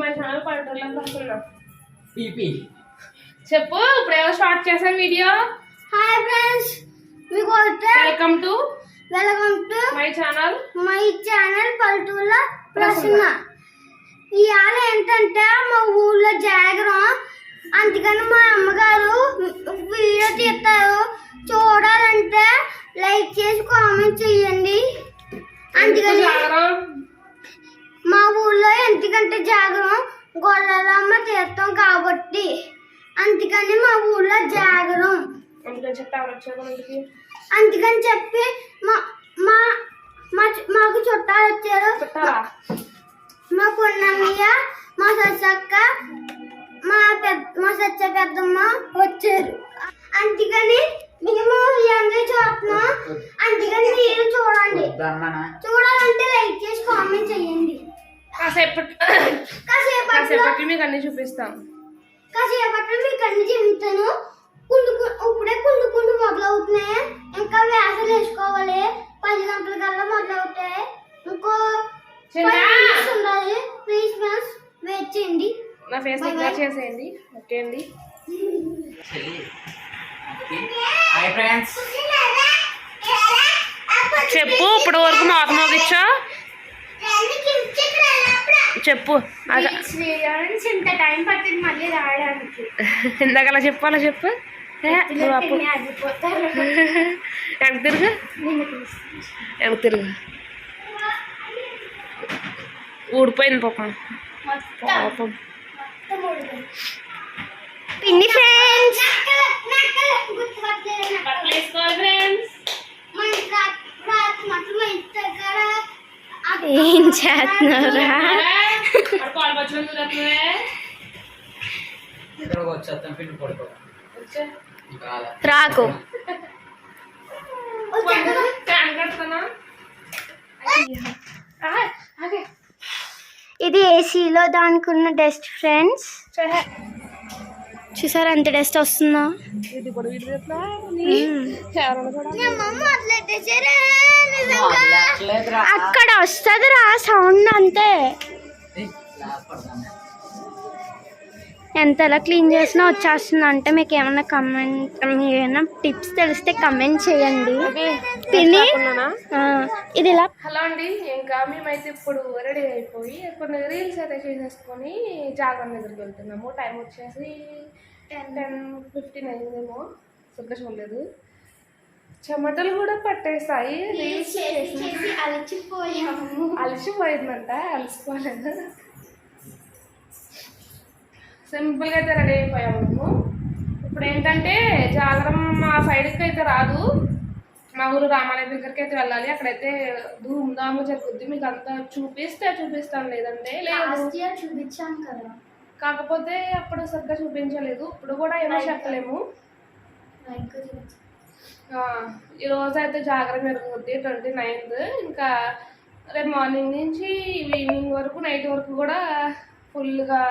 My channel PP. చెప్పు ఇప్పుడు ఏదో స్టార్ట్ చేసాను వీడియో హాయ్ ఫ్రెండ్స్ మీకు వస్తే welcome to welcome to my channel my channel పల్లెటూళ్ళ Prasanna. ఇవాళ ఏంటంటే మా ఊళ్ళో జాగరం అందుకని మా అమ్మగారు వీడియో తీస్తారు. చూడాలంటే లైక్ చేసి కామెంట్ చేయండి. అందుకని జాగరం? మా ఊళ్ళో ఎందుకంటే జాగరం గొల్లలమ్మ తీర్థం కాబట్టి. అందుకని మా ఊళ్ళో జాగరం. అందుకని చెప్పి మా మా మాకు చుట్టాలు వచ్చారు. మా పున్నమ్మయ్య మా సచ్చక్క మా పెద్ద మా సచ్చ పెద్దమ్మ వచ్చారు. అందుకని మేము అందరూ చూస్తున్నాం. అందుకని మీరు చూడండి. చూడాలంటే లైక్ చేసి కామెంట్ చేయండి. కాసేపు కాసేపట్లో మీకు అన్ని చూపిస్తాం. కాసేపట్లో మీకు అన్ని చెబుతాను కుండు ఇప్పుడే కుండు కుండు మొదలవుతున్నాయి ఇంకా వేసలు వేసుకోవాలి. పది గంటల కల్లా మొదలవుతాయి ఇంకో ఉండాలి. ప్లీజ్ ఫ్రెండ్స్ వెయిట్ చేయండి. నా ఫేస్ bye. చేసేయండి. ఓకే అండి. చెప్పు ఇప్పుడు వరకు మాకు మోగిచ్చా చెప్పు. అద- ఇంత టైం పట్టింది మళ్ళీ రాయడానికి ఇందాక అలా చెప్పు? అలా చెప్పు నువ్వు వెనక్కి తిరుగు? వెనక్కి తిరుగు? ఊడిపోయింది పాపం. పాపం. పిన్ని ఫ్రెండ్స్ ఏం చేస్తున్నారా ఇక్కడ వచ్చేస్తాం పిండి పడుకో ఇంకా అలా. రాకు ఇది ఏసీలో దానికి ఉన్న డస్ట్ ఫ్రెండ్స్ చూసారా ఎంత డస్ట్ వస్తుందో. అక్కడ వస్తుంది రా సౌండ్ అంతే. ఎంత ఎలా క్లీన్ చేసినా వచ్చేస్తుంది. అంటే మీకు ఏమైనా కమెంట్ ఏమైనా టిప్స్ తెలిస్తే కమెంట్ చేయండి. తిని ఇది ఇలా. హలో అండి ఇంకా మేమైతే ఇప్పుడు రెడీ అయిపోయి కొన్ని రీల్స్ అయితే చేసేసుకొని జాగరణ దగ్గరికి వెళ్తున్నాము. టైం వచ్చేసి టెన్ టెన్ ఫిఫ్టీన్ అయిందేమో. సరిగ్గా చూడలేదు. చెమటలు కూడా పట్టేస్తాయి రీల్స్ చేసి అలచిపోయాము. అలసిపోయిందంట అలసిపోలేదు. సింపుల్గా అయితే రెడీ అయిపోయాము మేము. ఇప్పుడు ఏంటంటే జాగరం మా సైడ్కి అయితే రాదు. మా ఊరు రామాలయం దగ్గరికి అయితే వెళ్ళాలి. అక్కడైతే ధూమ్ధాము జరుగుద్ది. మీకు అంతా చూపిస్తే చూపిస్తాను లేదంటే లేదు. చూపించాం కదా. కాకపోతే అప్పుడు సరిగ్గా చూపించలేదు. ఇప్పుడు కూడా ఏమో చెప్పలేము. ఆ, ఈ రోజు అయితే జాగ్రత్త జరుగుద్ది. ట్వంటీ నైన్త్ ఇంకా రేపు మార్నింగ్ నుంచి ఈవినింగ్ వరకు నైట్ వరకు కూడా ఫుల్గా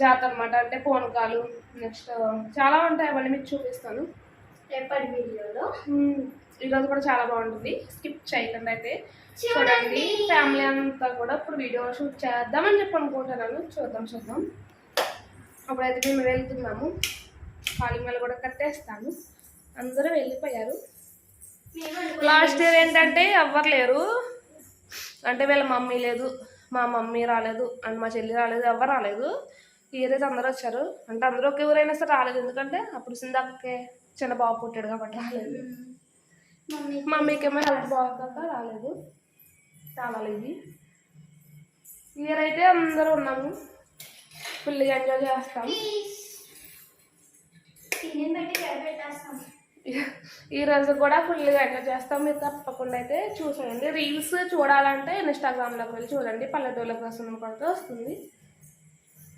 జాతర అనమాట అంటే పూనకాలు నెక్స్ట్ చాలా ఉంటాయి అవన్నీ మీకు చూపిస్తాను. రేపటి వీడియోలో? ఈరోజు కూడా చాలా బాగుంటుంది. స్కిప్ చేయకుండా అయితే చూడండి. ఫ్యామిలీ అంతా కూడా ఇప్పుడు వీడియో షూట్ చేద్దామని చెప్పి అనుకుంటున్నాను. చూద్దాం చూద్దాం. అప్పుడైతే మేము వెళ్తున్నాము. కాలిమల కూడా కట్టేస్తాను. అందరూ వెళ్ళిపోయారు. లాస్ట్ ఇయర్ ఏంటంటే ఎవ్వరు లేరు. అంటే వీళ్ళ మమ్మీ లేదు మా మమ్మీ రాలేదు అండ్ మా చెల్లి రాలేదు ఎవరు రాలేదు. ఈ అందరూ వచ్చారు. అంటే అందరూ ఒకే ఊరైనా సరే రాలేదు. ఎందుకంటే అప్పుడు సిందాకే చిన్న బాబు పుట్టాడు కాబట్టి రాలేదు. మమ్మీకి ఏమో హెల్త్ బాగోక రాలేదు. చాలా ఇది. ఇయర్ అయితే అందరూ ఉన్నాము. ఫుల్గా ఎంజాయ్ చేస్తాం. ఈ రోజు కూడా ఫుల్గా ఎంజాయ్ చేస్తాం. మీరు తప్పకుండా అయితే చూసేయండి. రీల్స్ చూడాలంటే ఇన్స్టాగ్రామ్లోకి వెళ్ళి చూడండి. పల్లెటూళ్ళ కోసం కూడా వస్తుంది.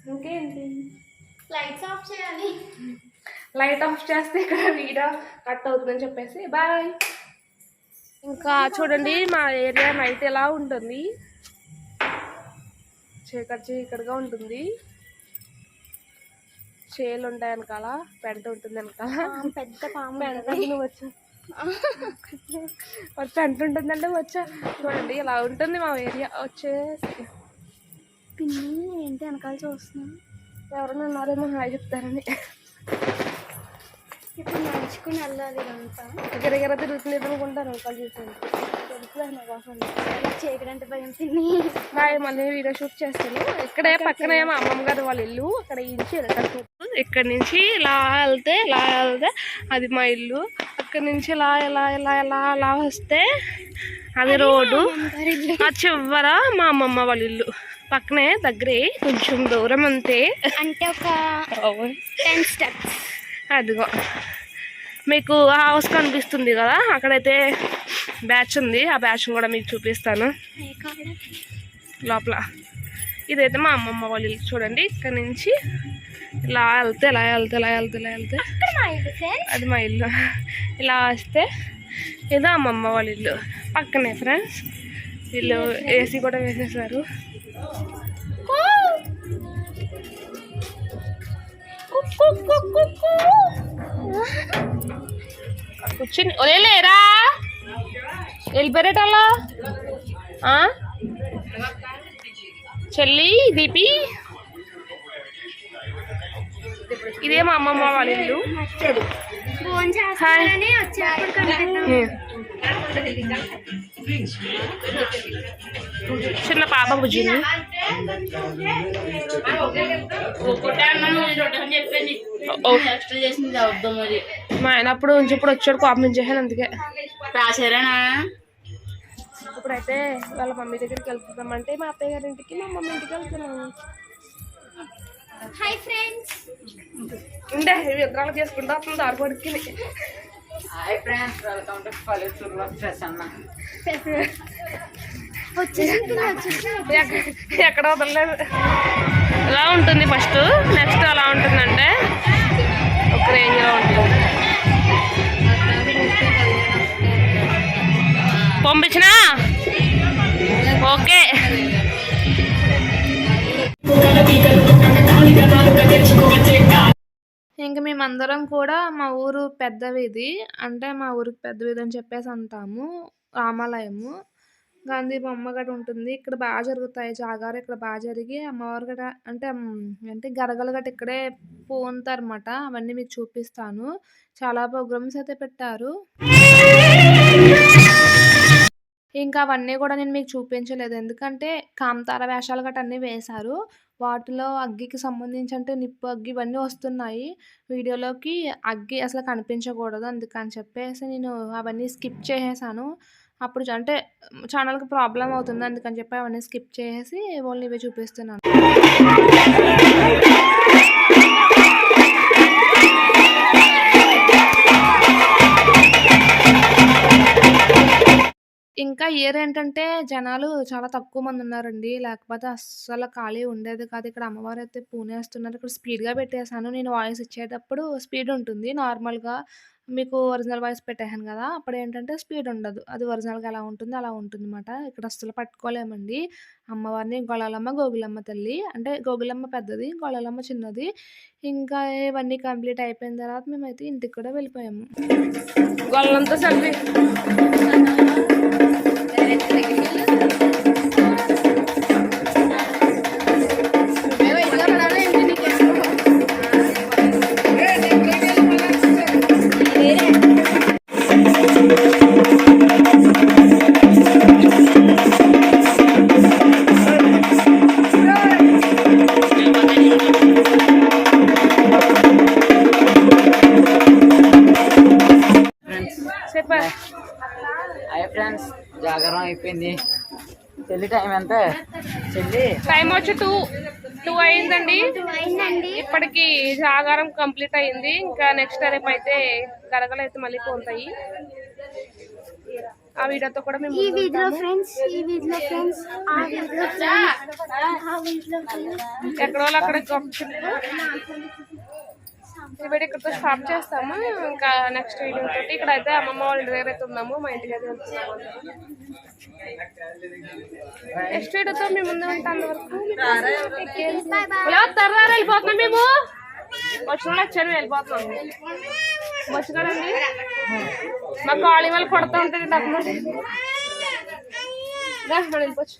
ఇంకేంటి? లైట్స్ ఆఫ్ చేయాలి. లైట్ ఆఫ్ చేస్తే ఇక్కడ వీడియో కట్ అవుతుందని చెప్పేసి. బాయ్ ఇంకా చూడండి మా ఏరియా నైట్ ఎలా ఉంటుంది? చీకటి చీకటిగా ఉంటుంది. చేలు ఉంటాయి వెనకాల పెంట ఉంటుంది వెనకాల. పెద్ద పాము వచ్చా. పెంట ఉంటుందంటే వచ్చా. చూడండి ఇలా ఉంటుంది మా ఏరియా. వచ్చేసి. పిన్ని ఏంటి వెనకాల చూస్తున్నా ఎవరైనా ఉన్నారేమో హాయ్ చెప్తారని. ఇప్పుడు నడుచుకుని వెళ్ళాలి ఇదంతా. గిరగిర తిరుగుతుంది అనుకుంటాను ఒకళ్ళు చూసాను తెలుసులే నా కోసం. చేయకంటే భయం పిన్ని. బాయ్ మళ్ళీ వీడియో షూట్ చేస్తాను. ఇక్కడే పక్కనే మా అమ్మమ్మ గారు వాళ్ళ ఇల్లు. అక్కడ నుంచి ఇక్కడ నుంచి ఇలా వెళ్తే ఇలా వెళ్తే అది మా ఇల్లు. అక్కడ నుంచి ఇలా ఇలా ఇలా ఇలా ఇలా వస్తే అది రోడ్డు. ఆ చివర మా అమ్మమ్మ వాళ్ళ ఇల్లు. పక్కనే దగ్గరే కొంచెం దూరం అంతే. అంటే ఒక టెన్ స్టెప్స్ అదిగో. మీకు ఆ హౌస్ కనిపిస్తుంది కదా అక్కడైతే బ్యాచ్ ఉంది. ఆ బ్యాచ్ కూడా మీకు చూపిస్తాను. లోపల. ఇదైతే మా అమ్మమ్మ వాళ్ళ ఇల్లు చూడండి. ఇక్కడ నుంచి ఇలా వెళ్తే ఇలా వెళ్తే ఇలా వెళ్తే ఇలా వెళ్తే. అది మా ఇల్లు. ఇలా వస్తే ఇదో అమ్మమ్మ వాళ్ళ ఇల్లు. పక్కనే ఫ్రెండ్స్ వీళ్ళు ఏసీ కూడా వేసేసారు. కూర్చుని. ఒలేరా వెళ్ళిపోయేటల్లా చెల్లి దీపి? ఇదే మా అమ్మమ్మ వాళ్ళ ఇల్లు. చిన్న పాప మరి. మా ఆయన అప్పుడు నుంచి ఇప్పుడు వచ్చాడు కోపం చేశాను అందుకే. రాశారేనా ఇప్పుడైతే వాళ్ళ మమ్మీ దగ్గరికి వెళ్తున్నామంటే మా అత్తయ్య గారి ఇంటికి మా మమ్మీ ఇంటికి వెళ్తున్నాము. హాయ్ ఫ్రెండ్స్ ఉండే విగ్రహాలు చేసుకుంటా వస్తుంది దారి పడుకుని హాయ్ ఫ్రెండ్స్ వెల్కమ్ టు పల్లెటూరులో ప్రసన్న ఎక్కడ వదలలేదు. ఎలా ఉంటుంది ఫస్ట్? నెక్స్ట్ ఎలా ఉంటుందంటే ఒక రేంజ్లో ఉంటుంది. పంపించినా? ఓకే. ఇంకా మేమందరం కూడా మా ఊరు పెద్ద వీధి అంటే మా ఊరికి పెద్ద వీధి అని చెప్పేసి అంటాము. రామాలయము. గాంధీ బొమ్మ గట ఉంటుంది. ఇక్కడ బాగా జరుగుతాయి. జాగారు ఇక్కడ బాగా జరిగి అమ్మవారు గట అంటే అంటే గరగలు గట్ట ఇక్కడే పోతారనమాట అవన్నీ మీకు చూపిస్తాను. చాలా ప్రోగ్రామ్స్ అయితే పెట్టారు. ఇంకా అవన్నీ కూడా నేను మీకు చూపించలేదు. ఎందుకంటే కాంతార వేషాలు గట్ట అన్నీ వేశారు. వాటిలో అగ్గికి సంబంధించి అంటే నిప్పు అగ్గి ఇవన్నీ వస్తున్నాయి. వీడియోలోకి అగ్గి అసలు కనిపించకూడదు అందుకని చెప్పేసి నేను అవన్నీ స్కిప్ చేసేసాను. అప్పుడు అంటే ఛానల్కి ప్రాబ్లం అవుతుంది అందుకని చెప్పి అవన్నీ స్కిప్ చేసేసి ఓన్లీ ఇవే చూపిస్తున్నాను. ఇంకా ఇయర్ ఏంటంటే జనాలు చాలా తక్కువ మంది ఉన్నారండి లేకపోతే అస్సలు ఖాళీ ఉండేది కాదు. ఇక్కడ అమ్మవారు అయితే పూనేస్తున్నారు. ఇక్కడ స్పీడ్గా పెట్టేశాను. నేను వాయిస్ ఇచ్చేటప్పుడు స్పీడ్ ఉంటుంది. నార్మల్గా మీకు ఒరిజినల్ వాయిస్ పెట్టేసాను కదా! అప్పుడు ఏంటంటే స్పీడ్ ఉండదు. అది ఒరిజినల్గా ఎలా ఉంటుందో అలా ఉంటుంది అనమాట ఇక్కడ అస్సలు పట్టుకోలేమండి. అమ్మవారిని గొల్లలమ్మ గోగులమ్మ తల్లి. అంటే గోగులమ్మ పెద్దది గొల్లలమ్మ చిన్నది. ఇంకా ఇవన్నీ కంప్లీట్ అయిపోయిన తర్వాత మేమైతే ఇంటికి కూడా వెళ్ళిపోయాము. గొల్లంతా సెల్ఫీ. ఫ్రెండ్స్ జాగారం అయిపోయింది. చెల్లి టైం ఎంత? చెల్లి? టైం వచ్చి టూ టూ అయిందండి. ఇప్పటికి జాగారం కంప్లీట్ అయింది. ఇంకా నెక్స్ట్ రేపు అయితే గరగలు అయితే మళ్ళీ పోతాయి. ఆ వీడియోతో కూడా మేము ఈ వీధిలో. ఫ్రెండ్స్ ఈ వీధిలో ఫ్రెండ్స్ ఆ వీధిలో ఫ్రెండ్స్ ఆ వీధిలో ఫ్రెండ్స్ ఎక్కడ వాళ్ళు అక్కడ ఈ వీడియో స్టాప్ చేస్తాము. ఇంకా నెక్స్ట్ వీడియో తోటి ఇక్కడ అయితే అమ్మమ్మ వాళ్ళ ఇంటి దగ్గర అయితే ఉన్నాము మా ఇంటికి అయితే వెళ్తున్నాము నెక్స్ట్ వీడియోతో మేము ముందు ఉంటాం అంతవరకు. ఇలా వెళ్ళిపోతున్నాం మేము. వచ్చిన వచ్చాను వచ్చారు వెళ్ళిపోతున్నాం. వచ్చినాడండి మా కాళీ వాళ్ళు కొడతా ఉంటుంది డబ్బు మనం వెళ్ళిపోవచ్చు.